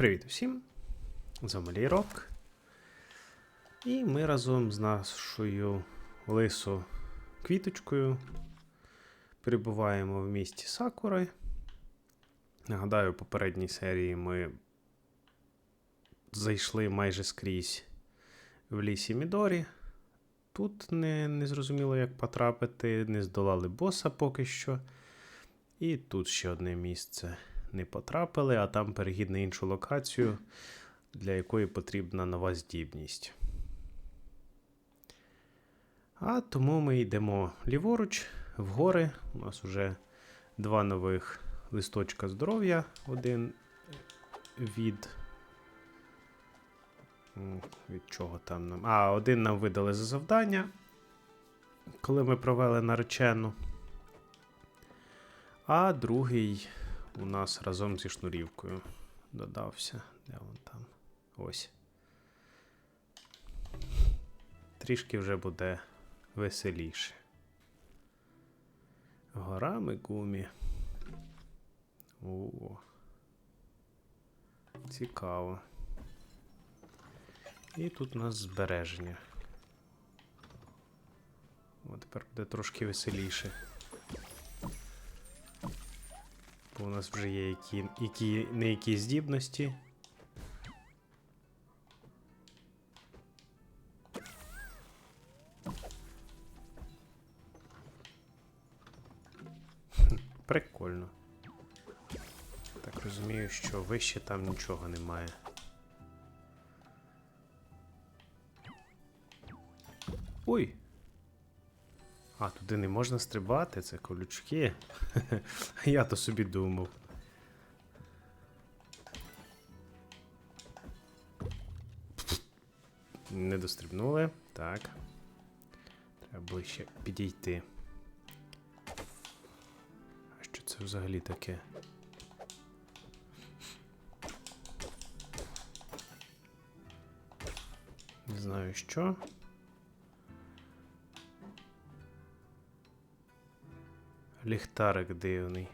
Привіт усім! З вами Лірок. І ми разом з нашою лисо квіточкою перебуваємо в місті Сакури. Нагадаю, в попередній серії ми зайшли майже скрізь в лісі Мідорі. Тут не, не зрозуміло, як потрапити, не здолали боса поки що. І тут ще одне місце не потрапили, а там перехід на іншу локацію, для якої потрібна нова здібність. А тому ми йдемо ліворуч, в гори. У нас вже два нових листочка здоров'я. Один від. Від чого там нам? А, один нам видали за завдання, коли ми провели наречену. А другий у нас разом зі шнурівкою додався. Де він там? Ось. Трішки вже буде веселіше. Гора Мегумі. О. Цікаво. І тут у нас збереження. О, тепер буде трошки веселіше. У нас вже є які, які, не які здібності. Прикольно. Так розумію, що вище там нічого немає. Ой! А, туди не можна стрибати, це колючки. Я то собі думав. Не дострибнули. Так. Треба ближче підійти. А що це взагалі таке? Не знаю що. Ліхтарик дивний.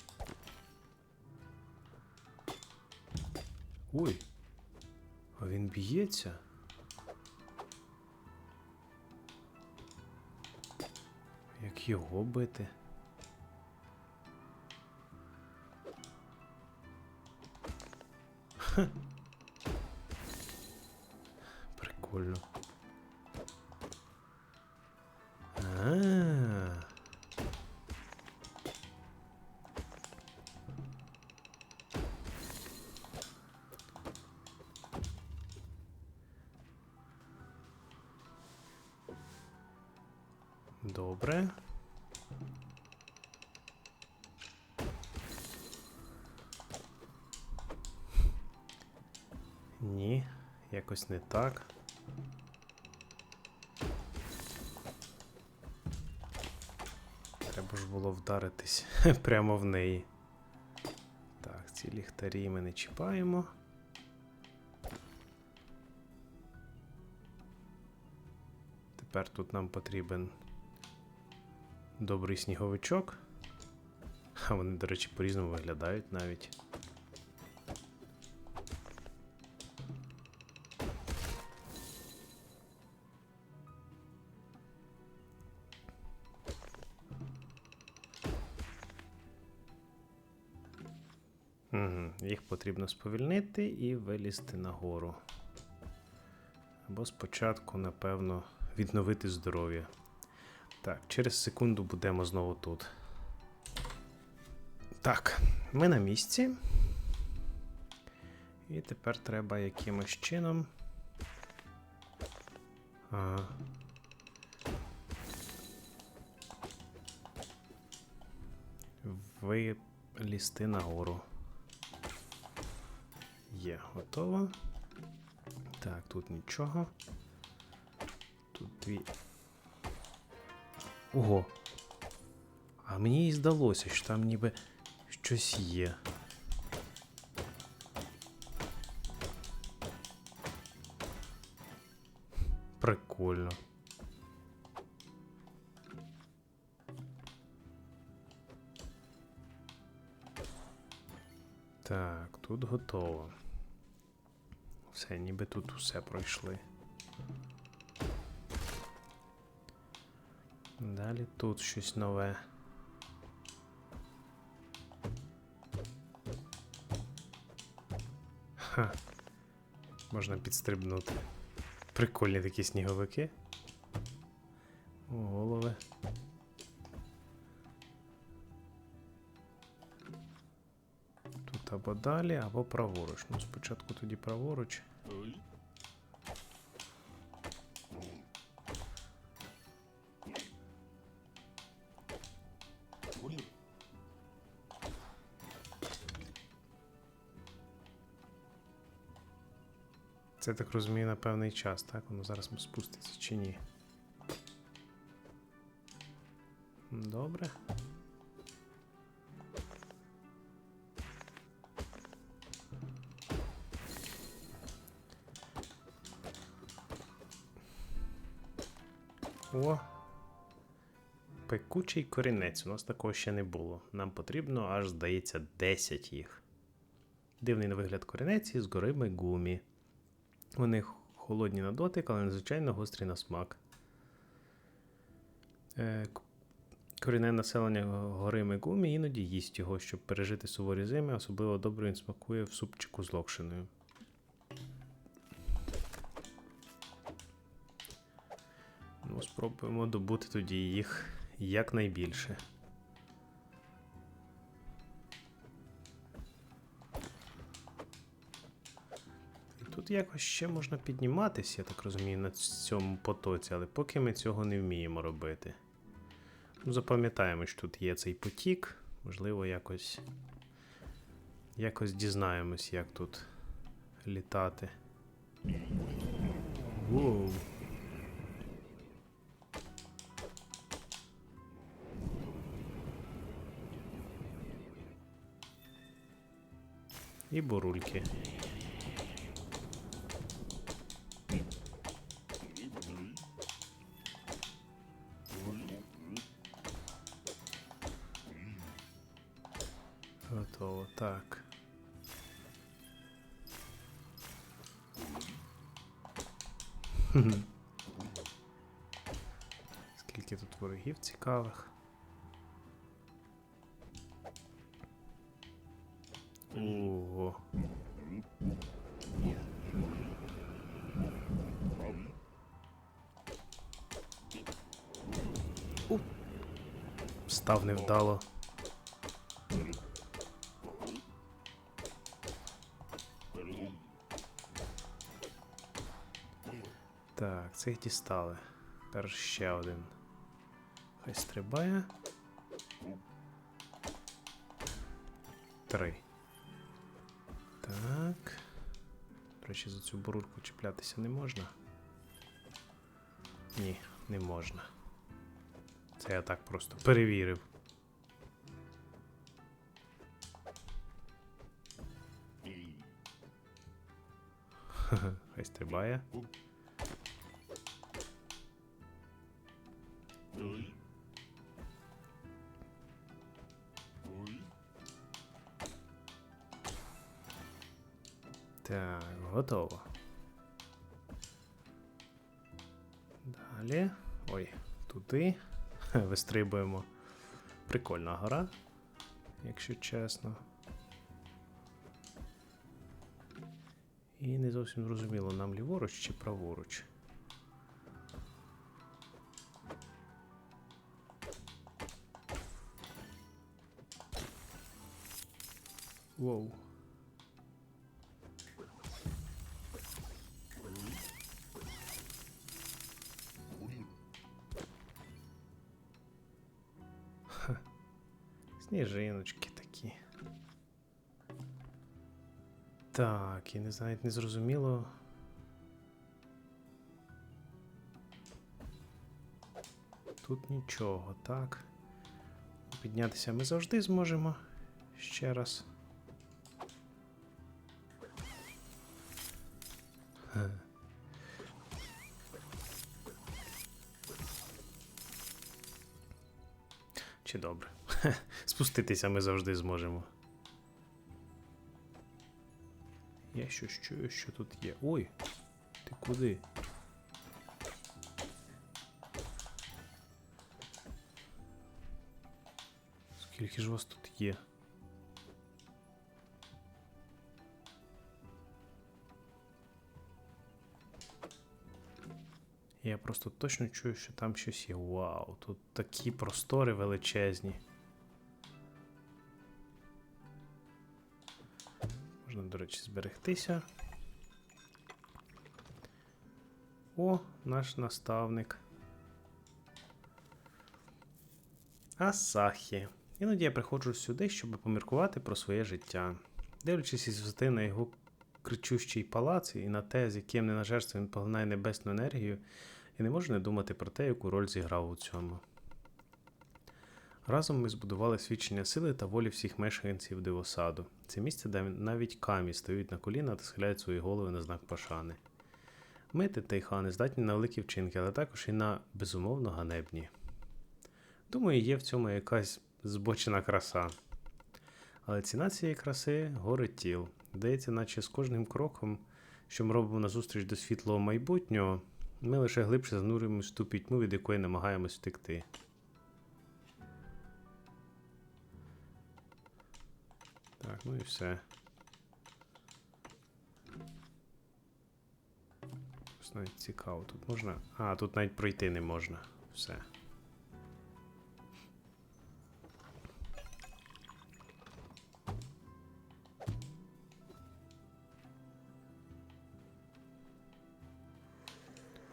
Ой. А він б'ється? Як його бити? Прикольно. А-а-а. Добре. Ні, якось не так. Треба ж було вдаритись прямо в неї. Так, ці ліхтарі ми не чіпаємо. Тепер тут нам потрібен добрий сніговичок. А вони, до речі, по-різному виглядають навіть. Їх потрібно сповільнити і вилізти нагору. Або спочатку, напевно, відновити здоров'я. Так, через секунду будемо знову тут. Так, ми на місці. І тепер треба якимось чином. Ага. Вилізти нагору. Є, готово. Так, тут нічого. Тут дві Ого. А мені і здалося, що там ніби щось є. Прикольно. Так, тут готово. Все, ніби тут усе пройшли. Далі тут щось нове. Ха. Можна підстрибнути. Прикольні такі сніговики. О, голови. Тут або далі, або праворуч. Ну, спочатку тоді праворуч. Це так розумію на певний час, так? Воно зараз спуститься чи ні? Добре. О. Пекучий корінець. У нас такого ще не було. Нам потрібно аж, здається, 10 їх. Дивний на вигляд корінець із гори Мегумі. Вони холодні на дотик, але надзвичайно гострі на смак. Е, корінне населення гори Мегумі іноді їсть його, щоб пережити суворі зими, особливо добре він смакує в супчику з локшиною. Ну, спробуємо добути тоді їх якнайбільше. Тут якось ще можна підніматися, я так розумію, на цьому потоці, але поки ми цього не вміємо робити. Ну, запам'ятаємо, що тут є цей потік. Можливо, якось. Якось дізнаємось, як тут літати. Воу. І бурульки. Готово, так. Скільки тут ворогів цікавих. Ого. Став невдало. Так, цих дістали. Тепер ще один. Хай стрибає. Три. Так. До речі, за цю бурульку чіплятися не можна. Ні, не можна. Це я так просто перевірив. Хай стрибає. Так, готово. Далі. Ой, туди. Вистрибуємо. Прикольна гора, якщо чесно. І не зовсім зрозуміло, нам ліворуч чи праворуч. Воу. Сніжиночки такі. Так, і не знаю, не зрозуміло. Тут нічого, так. Піднятися ми завжди зможемо. Ще раз. Чи добре? Спуститися ми завжди зможемо. Я щось чую, що тут є. Ой! Ти куди? Скільки ж вас тут є? Я просто точно чую, що там щось є. Вау, тут такі простори величезні. Речі, зберегтися. О, наш наставник. Асахі. Іноді я приходжу сюди, щоб поміркувати про своє життя. Дивлячись із висоти на його кричущий палац і на те, з яким ненажерством він поглинає небесну енергію, я не можу не думати про те, яку роль зіграв у цьому. Разом ми збудували свідчення сили та волі всіх мешканців дивосаду. Це місце, де навіть камі стають на коліна та схиляють свої голови на знак пошани. Ми, тейхани, здатні на великі вчинки, але також і на безумовно ганебні. Думаю, є в цьому якась збочена краса. Але ціна цієї краси гори тіл. Здається, наче з кожним кроком, що ми робимо назустріч до світлого майбутнього, ми лише глибше занурюємось ту пітьму, від якої намагаємось втекти. Так, ну і все. Ось навіть цікаво. Тут можна. А, тут навіть пройти не можна. Все.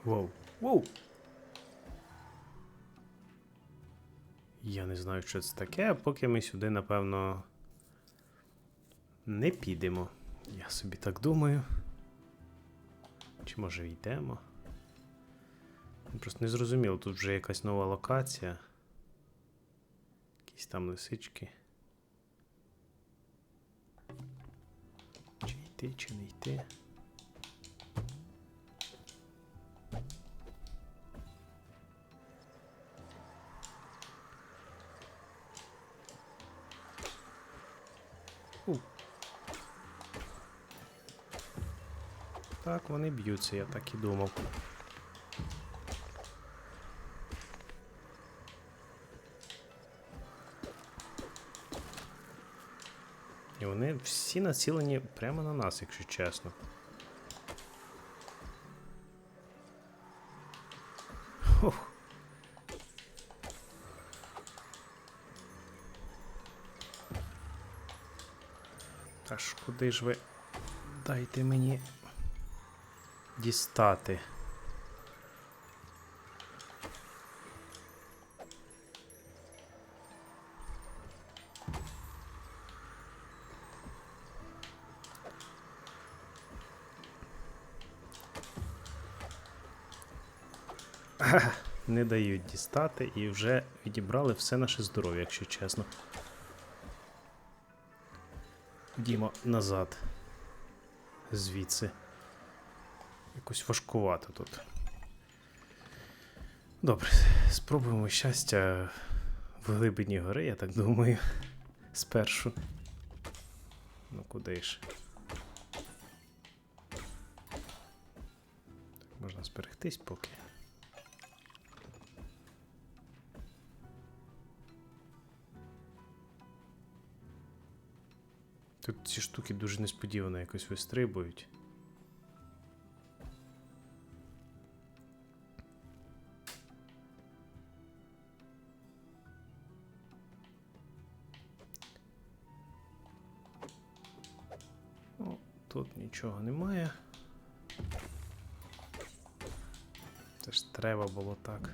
Воу. Воу. Я не знаю, що це таке, поки ми сюди, напевно, не підемо. Я собі так думаю. Чи може йдемо? Просто не зрозуміло, тут вже якась нова локація. Якісь там лисички. Чи йти, чи не йти? Так, вони б'ються, я так і думав. І вони всі націлені прямо на нас, якщо чесно. Ох. Та ж куди ж ви дайте мені дістати? Не дають дістати і вже відібрали все наше здоров'я, якщо чесно. Дімо назад. Звідси. Якось важкувато тут. Добре, спробуємо щастя в глибині гори, я так думаю. Спершу. Ну куди ж? Так, можна зберегтись поки. Тут ці штуки дуже несподівано якось вистрибують. Тут нічого немає. Це ж треба було так.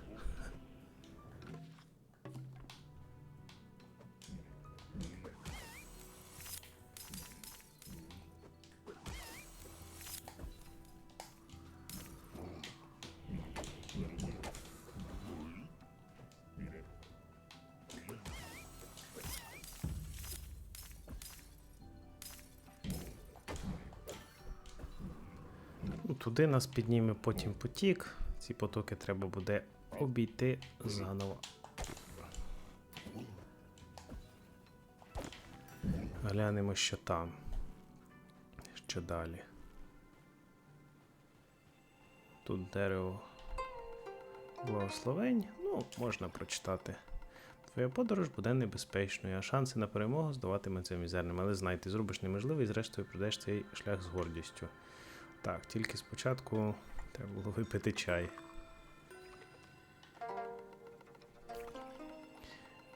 Туди нас підніме потім потік. Ці потоки треба буде обійти заново. Глянемо, що там. що далі. Тут дерево благословень. Ну, можна прочитати. Твоя подорож буде небезпечною, а шанси на перемогу здаватимуться мізерними. Але знайти, зробиш неможливе і зрештою пройдеш цей шлях з гордістю. Так, тільки спочатку треба було випити чай.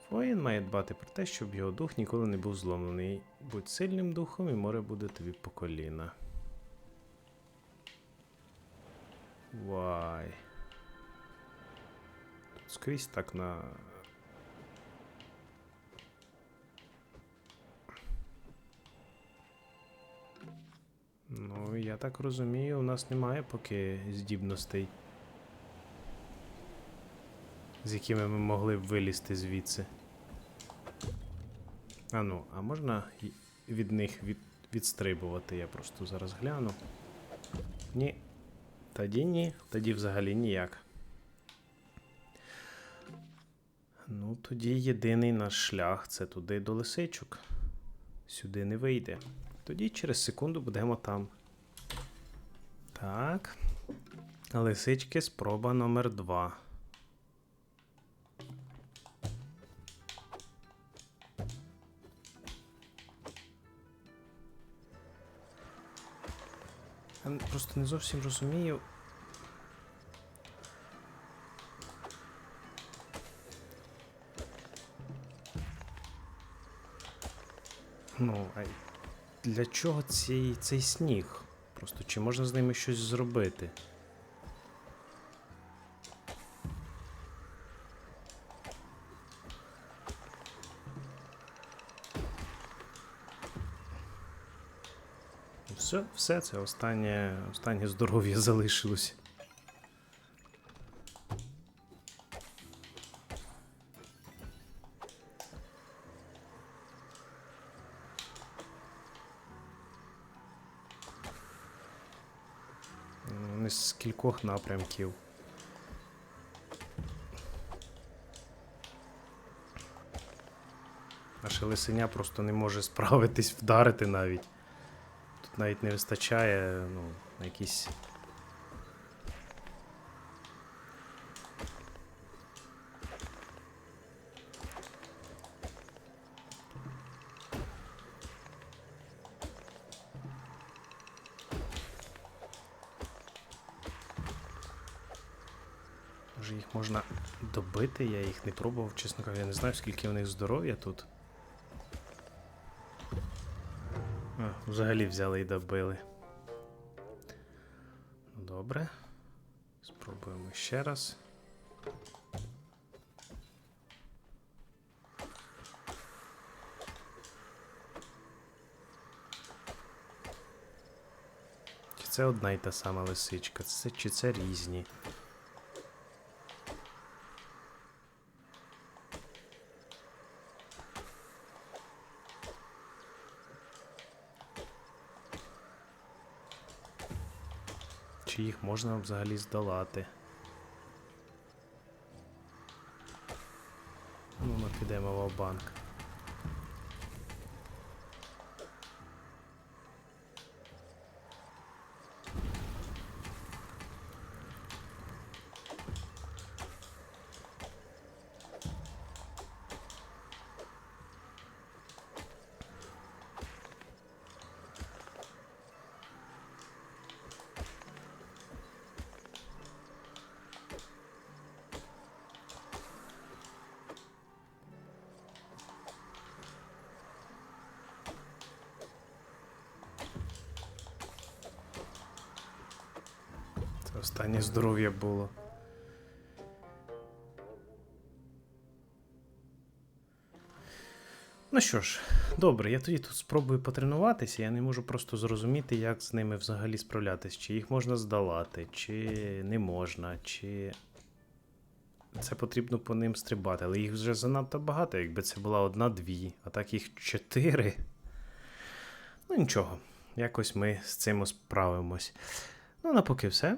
Воїн має дбати про те, щоб його дух ніколи не був зломлений. Будь сильним духом, і море буде тобі по коліна. Вай. Тут скрізь так на. Ну, я так розумію, у нас немає поки здібностей, з якими ми могли б вилізти звідси. А ну, а можна від них від, відстрибувати? Я просто зараз гляну. Ні. Тоді ні, тоді взагалі ніяк. Ну, тоді єдиний наш шлях це туди до лисичок. Сюди не вийде. Тоді через секунду будемо там. Так. Лисички, спроба номер 2. Я просто не зовсім розумію. Ну, а й для чого цей, цей сніг? Просто чи можна з ними щось зробити? Все, все це останнє, останнє здоров'я залишилось. Кількох напрямків. Наша лисеня просто не може справитись, вдарити навіть. Тут навіть не вистачає, ну, на якісь. Може їх можна добити, я їх не пробував, чесно кажучи, я не знаю, скільки у них здоров'я тут. А, взагалі взяли і добили. Добре. Спробуємо ще раз. Чи це одна й та сама лисичка? Це, чи це різні? Чи їх можна взагалі здолати? Ну, ми підемо в банк. Останнє здоров'я було. Ну що ж, добре, я тоді тут спробую потренуватися. Я не можу просто зрозуміти, як з ними взагалі справлятись. Чи їх можна здолати, чи не можна, чи. Це потрібно по ним стрибати, але їх вже занадто багато, якби це була одна-дві, а так їх чотири. Ну нічого, якось ми з цим справимось. Ну, а на поки все.